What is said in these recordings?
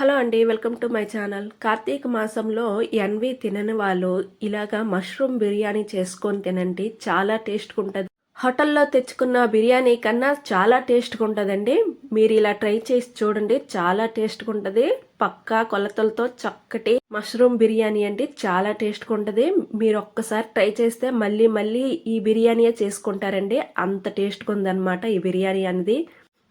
Hello అండి welcome to my channel. Karthika మాసంలో ఎన్వి తినని వాళ్ళు ఇలాగా మష్రూమ్ బిర్యానీ చేసుకొని తినండి చాలా టేస్ట్గా ఉంటుంది హోటల్లో తెచ్చుకున్న బిర్యానీ కన్నా చాలా టేస్ట్గా ఉంటుందండి మీరు ఇలా ట్రై చేసి చూడండి చాలా టేస్ట్గా ఉంటుంది పక్కా కొలతలతో చక్కటి మష్రూమ్ బిర్యానీ అండి చాలా టేస్ట్గా ఉంటుంది మీరు ఒక్కసారి ట్రై చేస్తే మళ్ళీ మళ్ళీ ఈ బిర్యానీయే చేసుకుంటారండి. అంత టేస్ట్గా ఉందన్నమాట ఈ బిర్యానీ అనేది.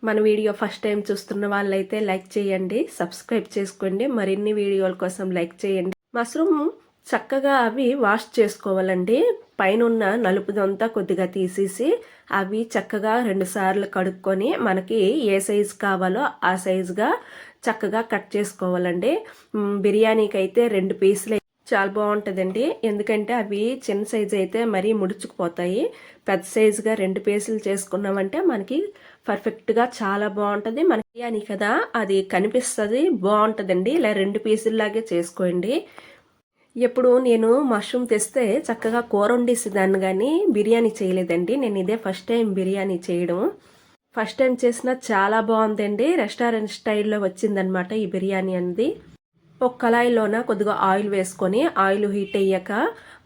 మన వీడియో ఫస్ట్ టైం చూస్తున్న వాళ్ళైతే లైక్ చేయండి సబ్స్క్రైబ్ చేసుకోండి మరిన్ని వీడియోల కోసం లైక్ చేయండి. మష్రూమ్ చక్కగా అవి వాష్ చేసుకోవాలండి. పైన ఉన్న నలుపుదంతా కొద్దిగా తీసేసి అవి చక్కగా రెండు సార్లు కడుక్కొని మనకి ఏ సైజు కావాలో ఆ సైజుగా చక్కగా కట్ చేసుకోవాలండి. బిర్యానీకి అయితే రెండు పీసులు. చాలా బాగుంటుందండి. ఎందుకంటే అవి చిన్న సైజు అయితే మరీ ముడుచుకుపోతాయి. పెద్ద సైజుగా రెండు పీసులు చేసుకున్నామంటే మనకి పర్ఫెక్ట్గా చాలా బాగుంటుంది మనకి బిర్యానీ కదా అది కనిపిస్తుంది. బాగుంటుందండి ఇలా రెండు పీసుల్లాగే చేసుకోండి. ఎప్పుడు నేను మష్రూమ్ తెస్తే చక్కగా కూర వండేసేదాన్ని కానీ బిర్యానీ చేయలేదండి. నేను ఇదే ఫస్ట్ టైం బిర్యానీ చేయడం. ఫస్ట్ టైం చేసిన చాలా బాగుందండి రెస్టారెంట్ స్టైల్లో వచ్చిందనమాట ఈ బిర్యానీ అనేది. ఒక కళాయిలోన కొద్దిగా ఆయిల్ వేసుకొని ఆయిల్ హీట్ అయ్యాక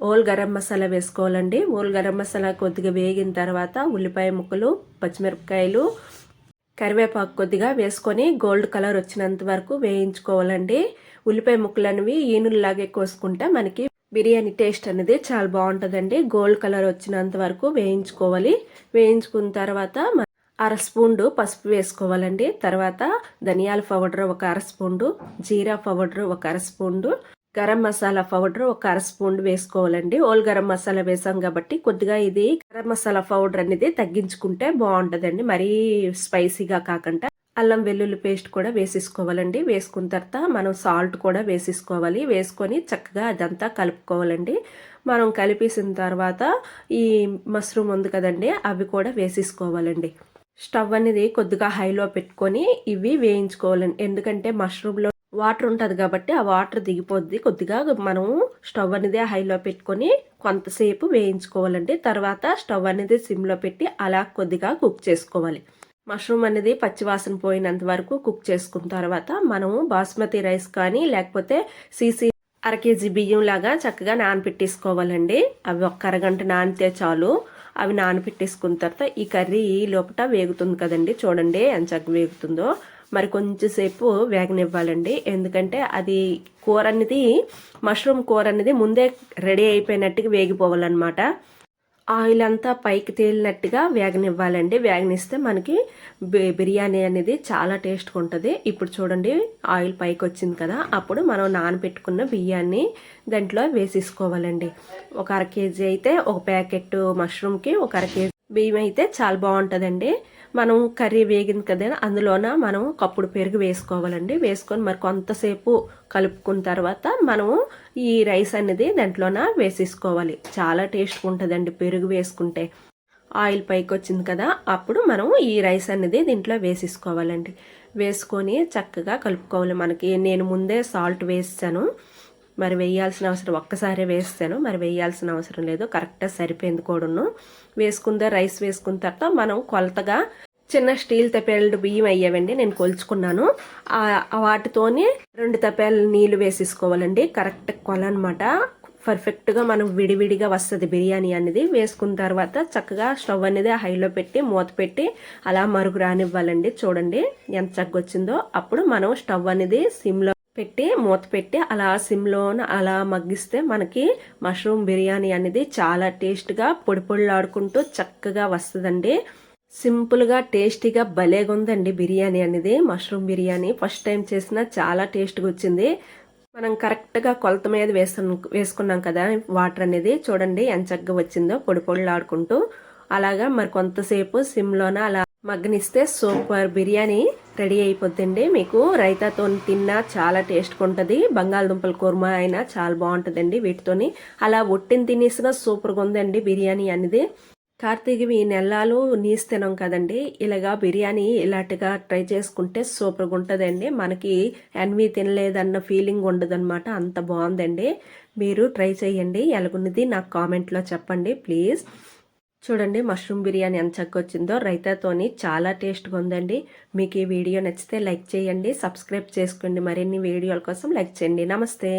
ఓల్ గరం మసాలా వేసుకోవాలండి. ఓల్ గరం మసాలా కొద్దిగా వేగిన తర్వాత ఉల్లిపాయ ముక్కలు పచ్చిమిరపకాయలు కరివేపాకు కొద్దిగా వేసుకొని గోల్డ్ కలర్ వచ్చినంత వరకు వేయించుకోవాలండి. ఉల్లిపాయ ముక్కలు అనేవి ఈనుల్లాగే కోసుకుంటే మనకి బిర్యానీ టేస్ట్ అనేది చాలా బాగుంటుందండి. గోల్డ్ కలర్ వచ్చినంత వరకు వేయించుకోవాలి. వేయించుకున్న తర్వాత అర స్పూన్ పసుపు వేసుకోవాలండి. తర్వాత ధనియాల పౌడర్ ఒక అర స్పూన్ జీరా పౌడర్ ఒక అర స్పూండు గరం మసాలా పౌడర్ ఒక అర స్పూన్ వేసుకోవాలండి. ఓల్ గరం మసాలా వేసాం కాబట్టి కొద్దిగా ఇది గరం మసాలా పౌడర్ అనేది తగ్గించుకుంటే బాగుంటుందండి. మరీ స్పైసీగా కాకుండా అల్లం వెల్లుల్లి పేస్ట్ కూడా వేసేసుకోవాలండి. వేసుకున్న తర్వాత మనం సాల్ట్ కూడా వేసేసుకోవాలి. వేసుకొని చక్కగా అదంతా కలుపుకోవాలండి. మనం కలిపేసిన తర్వాత ఈ మష్రూమ్ ఉంది కదండి అవి కూడా వేసేసుకోవాలండి. స్టవ్ అనేది కొద్దిగా హైలో పెట్టుకొని ఇవి వేయించుకోవాలండి. ఎందుకంటే మష్రూమ్లో వాటర్ ఉంటుంది కాబట్టి ఆ వాటర్ దిగిపోద్ది. కొద్దిగా మనం స్టవ్ అనేది హైలో పెట్టుకొని కొంతసేపు వేయించుకోవాలండి. తర్వాత స్టవ్ అనేది సిమ్లో పెట్టి అలా కొద్దిగా కుక్ చేసుకోవాలి. మష్రూమ్ అనేది పచ్చివాసన పోయినంత వరకు కుక్ చేసుకున్న తర్వాత మనము బాస్మతి రైస్ కానీ లేకపోతే సీసీ అర కేజీ బియ్యం లాగా చక్కగా నానపెట్టేసుకోవాలండి. అవి ఒక్క అరగంట నానితే చాలు. అవి నానపెట్టేసుకున్న తర్వాత ఈ కర్రీ లోపల వేగుతుంది కదండి. చూడండి ఎంత చక్కగా వేగుతుందో. మరి కొంచెంసేపు వేగనివ్వాలండి. ఎందుకంటే అది కూర అనేది మష్రూమ్ కూర అనేది ముందే రెడీ అయిపోయినట్టుగా వేగిపోవాలన్నమాట. ఆయిల్ అంతా పైకి తేలినట్టుగా వేగనివ్వాలండి. వేగనిస్తే మనకి బి- బిర్యానీ అనేది చాలా టేస్ట్గా ఉంటుంది ఇప్పుడు చూడండి ఆయిల్ పైకి వచ్చింది కదా అప్పుడు మనం నానబెట్టుకున్న బియ్యాన్ని దాంట్లో వేసేసుకోవాలండి. ఒక అర కేజీ అయితే ఒక ప్యాకెట్ మష్రూమ్కి ఒక అర కేజీ బియ్యం అయితే చాలా బాగుంటుందండి. మనం కర్రీ వేగింది కదా అందులోన మనం కప్పుడు పెరుగు వేసుకోవాలండి. వేసుకొని మరి కొంతసేపు కలుపుకున్న తర్వాత మనము ఈ రైస్ అనేది దాంట్లోన వేసేసుకోవాలి. చాలా టేస్ట్గా ఉంటుందండి పెరుగు వేసుకుంటే. ఆయిల్ పైకి వచ్చింది కదా అప్పుడు మనం ఈ రైస్ అనేది దీంట్లో వేసేసుకోవాలండి. వేసుకొని చక్కగా కలుపుకోవాలి మనకి. నేను ముందే సాల్ట్ వేసాను. మరి వేయాల్సిన అవసరం ఒక్కసారే వేస్తాను. మరి వేయాల్సిన అవసరం లేదు. కరెక్ట్గా సరిపోయింది కూడాను. వేసుకుందా రైస్ వేసుకున్న తర్వాత మనం కొలతగా చిన్న స్టీల్ తపేళ్ళు బియ్యం అయ్యావండి. నేను కొలుచుకున్నాను. వాటితోనే రెండు తపేళ్ళ నీళ్ళు వేసేసుకోవాలండి. కరెక్ట్ కొల అనమాట పర్ఫెక్ట్గా మనం విడివిడిగా వస్తుంది బిర్యానీ అనేది. వేసుకున్న తర్వాత చక్కగా స్టవ్ అనేది హైలో పెట్టి మూత పెట్టి అలా మరుగు రానివ్వాలండి. చూడండి ఎంత చక్కగా వచ్చిందో. అప్పుడు మనం స్టవ్ అనేది సిమ్లో పెట్టి మూత పెట్టి అలా సిమ్లోన అలా మగ్గిస్తే మనకి మష్రూమ్ బిర్యానీ అనేది చాలా టేస్ట్గా పొడి పొడిలాడుకుంటూ చక్కగా వస్తుందండి. సింపుల్గా టేస్టీగా భలేగా ఉందండి బిర్యానీ అనేది. మష్రూమ్ బిర్యానీ ఫస్ట్ టైం చేసిన చాలా టేస్ట్గా వచ్చింది. మనం కరెక్ట్గా కొలత మీద వేసు వేసుకున్నాం కదా వాటర్ అనేది. చూడండి ఎంత చక్కగా వచ్చిందో పొడి పొడిలాడుకుంటూ. అలాగా మరి కొంతసేపు సిమ్లోన అలా మగ్గనిస్తే సూపర్ బిర్యానీ రెడీ అయిపోతుందండి. మీకు రైతాతో తిన్నా చాలా టేస్ట్గా ఉంటుంది. బంగాళదుంపల కుర్మా అయినా చాలా బాగుంటుందండి వీటితోని. అలా ఒట్టిని తినేసినా సూపర్గా ఉందండి బిర్యానీ అనేది. కార్తీకవి ఈ నెలలు నీసు తినం కదండి. ఇలాగా బిర్యానీ ఇలాంటిగా ట్రై చేసుకుంటే సూపర్గా ఉంటుందండి. మనకి ఎన్వి తినలేదన్న ఫీలింగ్ ఉండదన్నమాట. అంత బాగుందండి. మీరు ట్రై చేయండి. ఎలాగున్నది నాకు కామెంట్లో చెప్పండి ప్లీజ్. చూడండి మష్రూమ్ బిర్యానీ ఎంత చక్కగా వచ్చిందో రైతాతోని చాలా టేస్ట్గా ఉందండి. మీకు ఈ వీడియో నచ్చితే లైక్ చేయండి సబ్స్క్రైబ్ చేసుకోండి. మరిన్ని వీడియోల కోసం లైక్ చేయండి. నమస్తే.